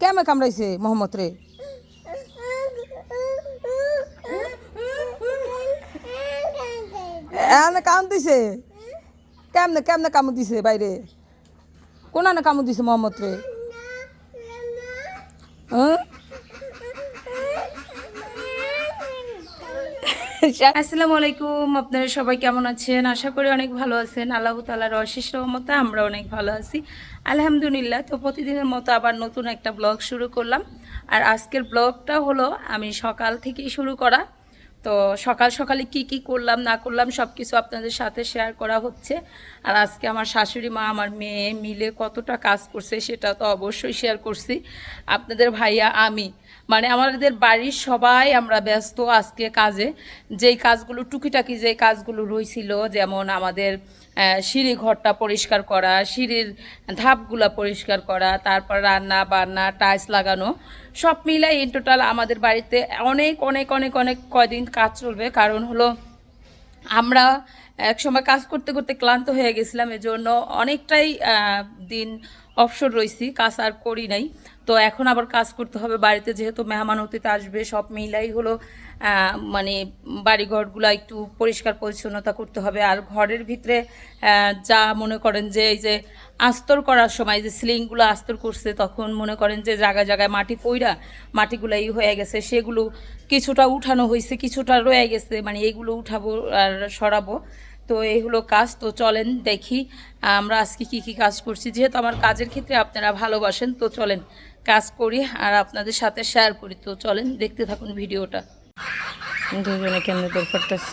কেমনে কামড়াইছে মোহাম্মদ রে? এনে কামড় দিছে কেমনে কেমনে কামড় দিছে বাইরে? কোনানে কামড় দিছে মোহাম্মদ রে? হ্যাঁ? আসসালামু আলাইকুম আপনারা সবাই কেমন আছেন? আশা করি অনেক ভালো আছেন। আল্লাহ তালার অশেষ রহমতে আমরা অনেক ভালো আছি। আলহামদুলিল্লাহ, তো প্রতিদিনের মতো আবার নতুন একটা ব্লগ শুরু করলাম। আর আজকের ব্লগটা হলো, আমি সকাল থেকেই শুরু করা। তো সকাল সকালে কি কি করলাম, না করলাম সব কিছু আপনাদের সাথে শেয়ার করা হচ্ছে। আর আজকে আমার শাশুড়ি মা, আমার মেয়ে মিলে কতটা কাজ করছে, সেটা তো অবশ্যই শেয়ার করছি। আপনাদের ভাইয়া, আমি। মানে আমাদের বাড়ির সবাই আমরা ব্যস্ত আজকে কাজে। যেই কাজগুলো, টুকিটাকি যেই কাজগুলো রয়েছিল যেমন আমাদের সিঁড়ি ঘরটা পরিষ্কার করা, সিঁড়ির ধাপগুলা পরিষ্কার করা, তারপর রান্না বান্না, টাইলস লাগানো, সব মিলাই ইন টোটাল আমাদের বাড়িতে অনেক অনেক অনেক অনেক কয়দিন কাজ চলবে। কারণ হলো আমরা এক সময় কাজ করতে করতে ক্লান্ত হয়ে গেছিলাম, এজন্য অনেকটাই দিন অবসর রয়েছি কাজ আর করি নাই। তো এখন আবার কাজ করতে হবে বাড়িতে, যেহেতু মেহমান অতিথি আসবে, সব মিলাই হলো মানে বাড়িঘরগুলো একটু পরিষ্কার পরিচ্ছন্নতা করতে হবে। আর ঘরের ভিতরে যা মনে করেন যে এই যে আস্তর করার সময়, যে সিলিংগুলো আস্তর করছে, তখন মনে করেন যে জায়গায় জায়গায় মাটি পইরা মাটিগুলো ই হয়ে গেছে। সেগুলো কিছুটা উঠানো হয়েছে কিছুটা রয়ে গেছে মানে এইগুলো উঠাবো আর সরাবো। তো এই হলো কাজ। তো চলেন দেখি আমরা আজকে কি কি কাজ করছি। যেহেতু আমার কাজের ক্ষেত্রে আপনারা ভালোবাসেন, তো চলেন কাজ করি আর আপনাদের সাথে শেয়ার করি। তো চলেন দেখতে থাকুন ভিডিওটা। দুজনে তোর করতেছে?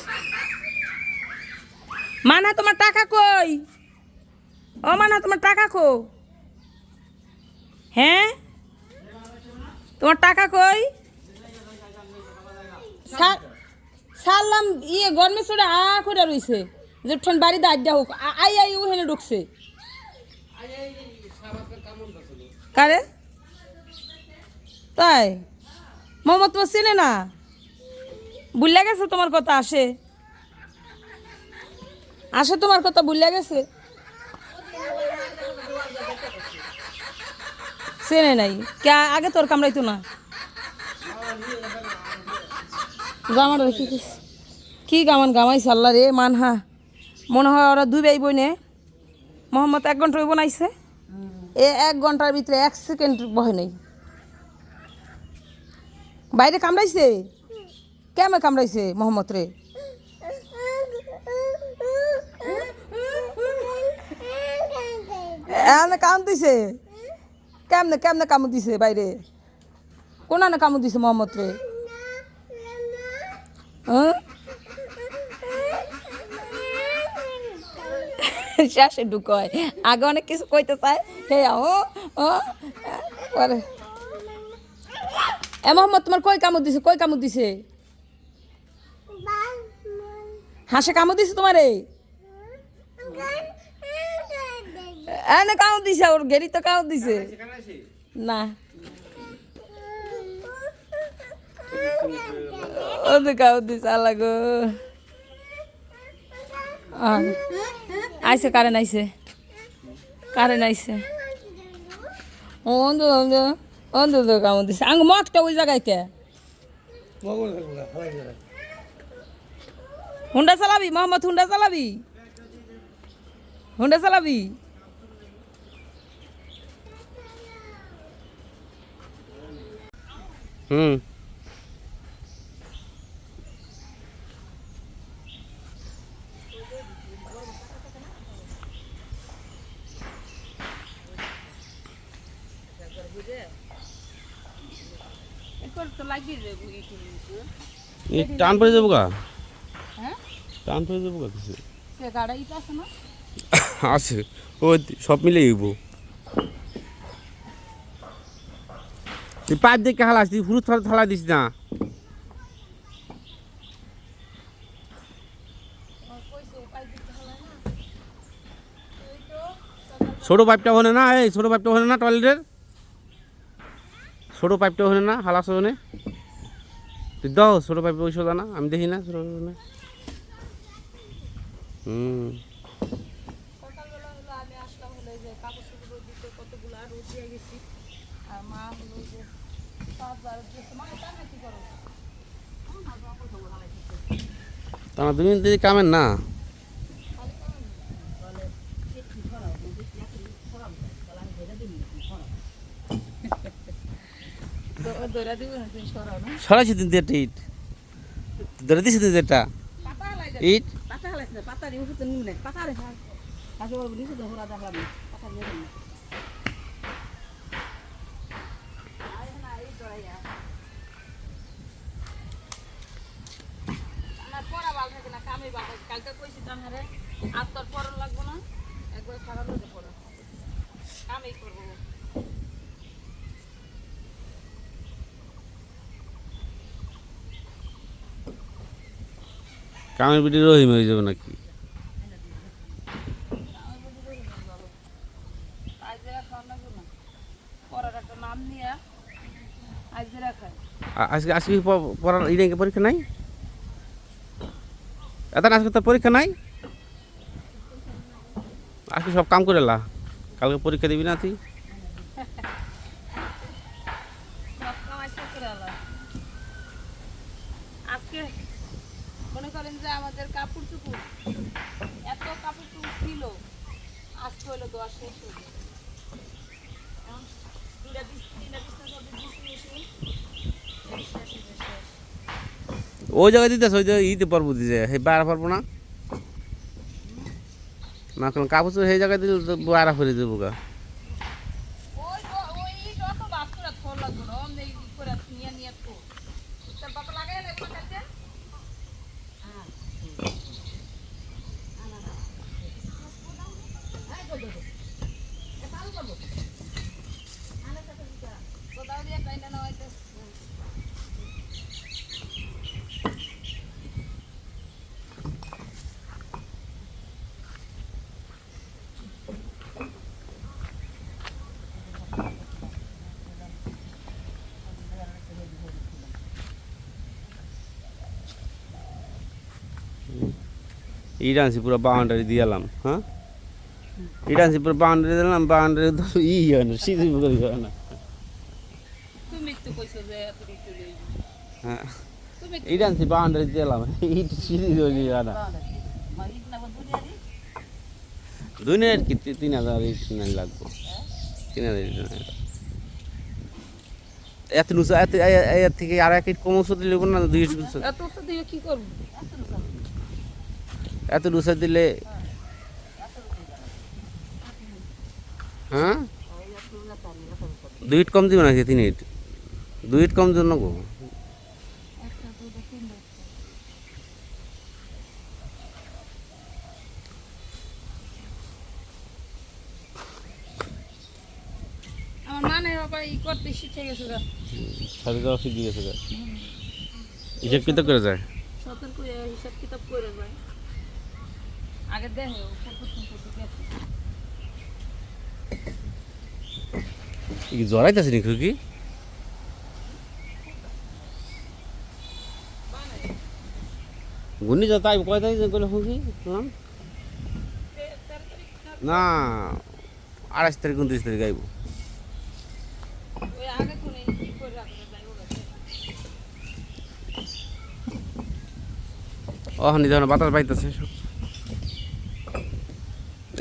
মানা তোমার টাকা কই? ও মানা তোমার টাকা কো? হ্যাঁ? তোমার টাকা কই? সারলাম ইয়ে গরমে চড়ে আ করে রইছে। যে ঠন বাড়িতে আড্ডা হোক আই আই ও হেনে ঢুকছে। কারে? তাই? মোহাম্মদ তোমার চেনে না? বুঝলে গেছে তোমার কথা, আসে। আসে তোমার কথা ভুলে গেছে। চেনে নাই। কে আগে তোর কামড়াইতো না। কি- গামান গামাইছে আল্লাহ রে, মানহা। মনে হয় ওরা দুই ভাই বইনে মোহাম্মদ এক ঘণ্টা বনাইছে এ এক ঘণ্টার ভিতরে এক সেকেন্ড বহে নেই। বাইরে কামড়াইছে? কেমন কামড়াইছে মোহাম্মদ রে? এনে কাম দিছে কেমনে কেমনে কামড় দিছে বাইরে? কোনানে কামড় দিছে মোহাম্মদ রে? হ্যাঁ? শ্বাসে ঢুকয়। আগে অনেক কিছু কইতে চায়। হে ও ও এ মোহাম্মদ তোমার কই কামড় দিছে? কই কামড় দিছে? হাসে কামড় দিছে তোমারে? এনে কামড় দিছে ওর গেরি তো কামড় দিছে। না। ওদের কামড় দিছে আল্লাহ গো। আহ, আইছে কারেন্ট আইছে। কারেন্ট আইছে। অন্ধ। অন্ধ দোকান দিছে। আঙ্গ মগটা ওই জায়গায় কে? হুন্ডা চালাবি? মোহাম্মদ হুন্ডা চালাবি? হুন্ডা চালাবি? হুম। টান পড়ে যাব গা। হ্যাঁ? টান পড়ে যাব গা কিছু। আছে ও সব মিলে ইবো। তুই পাইপ দেখে হালাস তুই ফুরুত হালা দিস না। ছোট পাইপটা হনে না এই ছোট পাইপটা হনে না টয়লেটের? ছোট পাইপটা হনে না হালাস হনে। তুই দাও, ছোট পাইপে ওই সোজা না, আমি দেখি না, ছোট না। হুম। টানা দুদিন আমি কামের হলো এই যে কাগজ দিতে কতগুলো আর রোদ দিয়ে গেছি আর মা হলো যে পাঁচবার গেছে মা এটা না কি করো তা তুমি দিদি কামেন না দৌড়া দিব না তুমি সরাও না সরাইছি দিন একটা ইট ধরে দিছি দিদি একটা পাতা হালাই ইট পাতা হালাইছে পাতা দিয়ে উঠতে নিমনে পাতা রে হাল কাকে বলব নিচে তো হোরা দেখলাম পাতা দিয়ে দিন আমার পড়া ভালো থাকে না কামে ভালো থাকে। কালকে কইছি তো আমারে আর তোর পড়া লাগবো না একবার সারা দিতে পড়া কামেই করব কামের পিঠে রহিম হয়ে যাবে নাকি? পরীক্ষা নাই? এত আজকে তো পরীক্ষা নাই? আজকে সব কাম করে লা। কালকে পরীক্ষা দিবি না তুই সব কামাই শেষ করে আলাম। আজকে মনে করেন যে আমাদের কাপড় চুপুর এত কাপড় চুপুর ছিল আজকে হলো দোয়া শেষ হয়ে গেছে। এখন দুইটা বিছ- তিনটা বিছনা চাদর দিছি মেশিন, এই শেষ হয়ে গেছে, শেষ। ওই জায়গায় দিতে ওই জায়গায় ইতে পারব দিতে হে বাড়া পারব না। না কাপড় সেই জায়গায় দিলে বাড়া ফেলে দেবো গা ওই গ- ওই ইট অত বাস করে থর লাগবে না, অমনি ই করে নিয়ে নিয়ে থো। তোর বাবা লাগাই লাগবে না কালকে? কোদাল দিয়ে কাইটা নেওয়া হইতেছে। ইট আনছি পুরো বাউন্ডারি দিয়ে এলাম হ্যাঁ ইট আনছি পুরো বাউন্ডারি দিলাম বাউন্ডারি তো ই হয় না সিঁড়ি করে হয় না তুমি তো কইছো যে এত কিছু লইবি। হ্যাঁ তুমি ইট আনছি বাউন্ডারি দিয়ে এলাম ইট সিঁড়ি করে হয় না মা ইট না দুনিয়ারি দুনিয়ার কি তি- তিন হাজার ইট কিনে লাগবো তিন হাজার ইট কিনে লাগবো। এত নুসা এত এ- এ- এর থেকে আর এক ইট কমসো দিলে না দুই ইট নুসা। এত উচ্চ দিয়ে কি করব এত নুসা দিলে হ্যাঁ? দুই ইট কম দিবে নাকি তিন ইট? দুই ইট কম দিও না গা। হিসেব কিতাব করে যায়? সতর্ক হিসাব কিতাব করে যায়। আগে দেখে জড়াইতেছে নি কি ঘূর্ণি যা তাই কয় তাই গেলে হুকি শুনলাম না আড়াইশ তারিখ উনত্রিশ তারিখ আইব। ওই আগে কোনে ই করে রাখতে যাই ওরা ও নি ধরনের বাতাস বাইতেছে।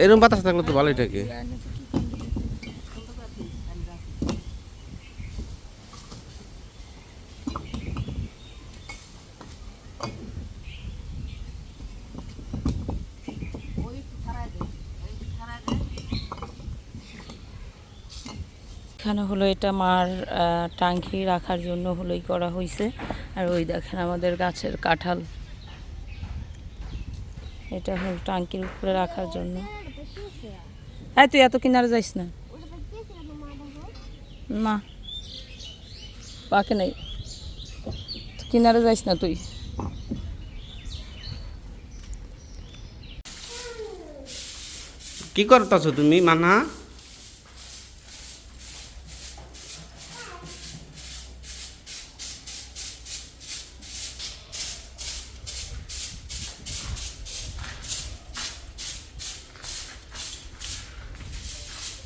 এরকম বাতাস থাকলে তো ভালোই থাকে। এখানে হলো এটা মার টাঙ্কি রাখার জন্য হলোই করা হয়েছে আর ওই দেখেন আমাদের গাছের কাঁঠাল। এটা হলো টাঙ্কির উপরে রাখার জন্য। হ্যাঁ তুই এত কিনারে যাইস না না পাকে নাই কিনারে যাইস না তুই কি করতেছ তুমি, মানা?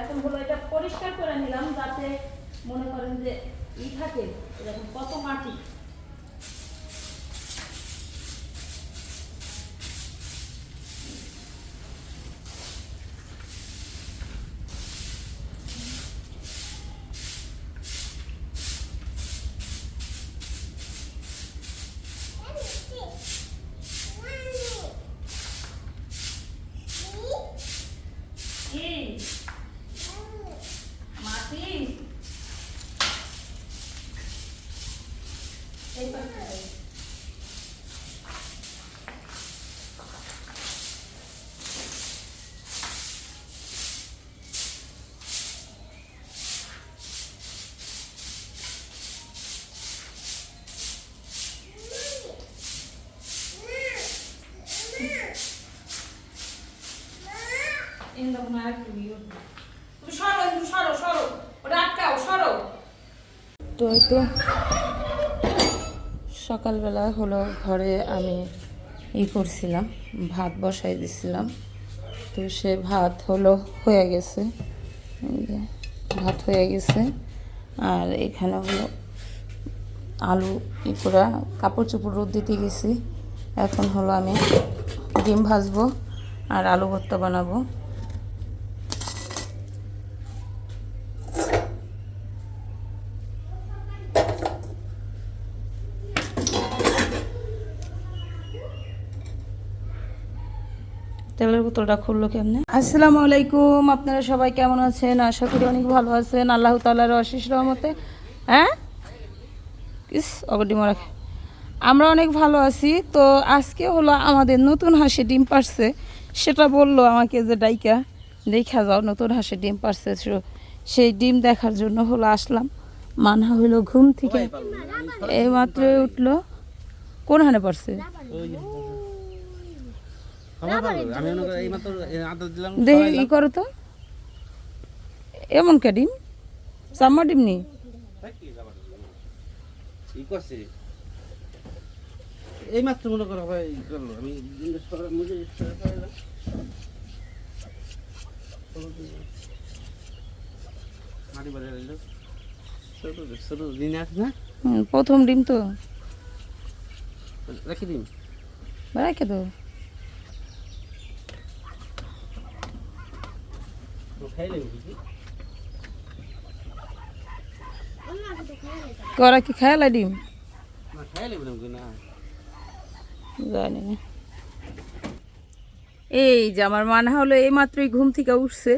এখন হলো এটা পরিষ্কার করে নিলাম যাতে মনে করেন যে ই থাকে, এরকম কত মাটি কি মাটি এই পাশে দাও। এই দেখো না একটু ইয়ে। তুমি সরো একটু সরো সরো ওটা আটকাও সরো তো এই তো সকালবেলা হলো ঘরে আমি ই করছিলাম, ভাত বসাই দিছিলাম। তো সে ভাত হলো হয়ে গেছে ভাত হয়ে গেছে। আর এখানে হলো আলু ই করে কাপড় চোপড় রোদ দিতে গেছি। এখন হলো আমি ডিম ভাজবো আর আলু ভর্তা বানাবো। তেলের বোতলটা খুললো কেমনে? আসসালামু আলাইকুম আপনারা সবাই কেমন আছেন? আশা করি অনেক ভালো আছেন। আল্লাহ তালার অশেষ রহমতে। হ্যাঁ? ইস অগডি মরা আমরা অনেক ভালো আছি তো আজকে হলো আমাদের নতুন হাঁসে ডিম পারছে। সেটা বলল আমাকে যে ডাইকা দেখা যাও নতুন হাঁসে ডিম পারছে। সেই ডিম দেখার জন্য হলো আসলাম। মানহা হইল ঘুম থেকে। এই মাত্রই উঠল। কোন হানে পারছে আমার ভালো আমি মনে করি এইমাত্র আদর দিলাম দেখি ই করো তো। এমন কে ডিম? চাম্মা ডিম নি? এই মাত্র মনে করো ভাই করল। আমি প্রথম ডিম তো। রাখি দিন। রাখে তো। করা কি খেয়ালা ডিম? না জানি না। এই যে আমার মানা হলো এই মাত্রই ঘুম থেকে উঠছে।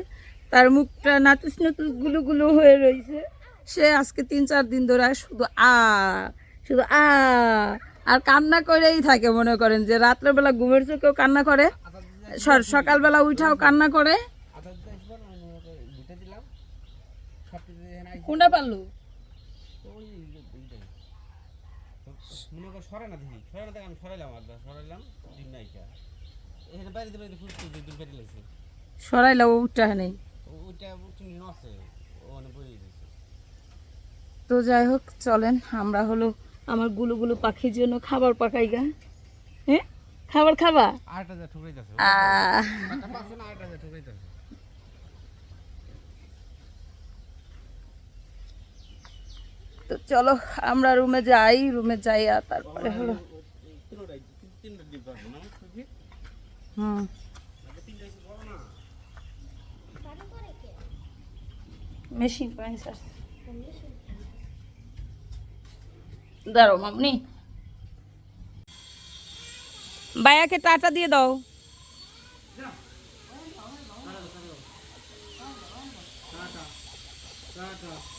তার মুখটা নাতুস নাতুসগুলো গুলো হয়ে রয়েছে সে আজকে তিন চার দিন ধরে শুধু আ শুধু আ আর কান্না করেই থাকে মনে করেন যে রাত্রেবেলা ঘুমের চোখেও কান্না করে সকালবেলা উঠাও কান্না করে। কোনটা পারলু? মনে কর সরাই না দেখি। সরাই না দেখ আমি সরাইলাম আর ডিম এখানে বাড়িতে বাড়িতে পেটে লাগছে। নেই ওইটা চিনি তো যাই হোক চলেন আমরা হলো আমারগুলো গুলো পাখির জন্য খাবার পাকাই গা। হ্যাঁ? খাবার খাবা? আটটা যা ঠুকরাইতেছে। আহ, টাকা না আটটা যা ঠুকরাইতেছে। তো চলো, আমরা রুমে যাই রুমে যাই, আর তারপরে হলো। হুম। মেশিন দাঁড়ো মামনি। বায়াকে টাটা দিয়ে দাও। টাটা।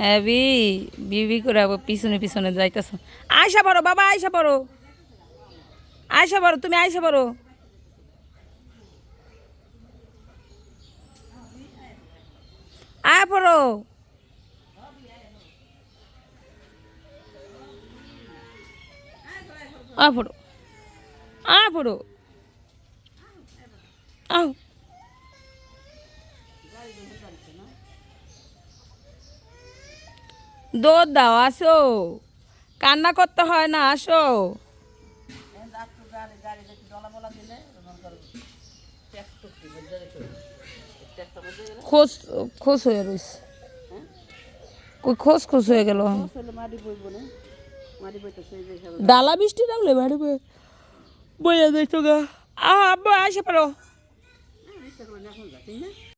হ্যাঁ বি বিবি করে পিছনে পিছনে যাইতেছ। আয়সা পড়ো, বাবা আয়সা পড়ো। আয়সা পড়ো, তুমি আয়সা পড়ো। আয় পড়ো। আ পড়ো। আ পড়ো। আও দৌড় দাও, আসো। কান্না করতে হয় না, আসো। খোঁজ খোঁজ হয়ে রয়েছে খোঁজ খোঁজ হয়ে গেল। ডালা বৃষ্টি বাড়ি বয়ে বইয়া যাইতো গা। আহ আব্বা আসে পারো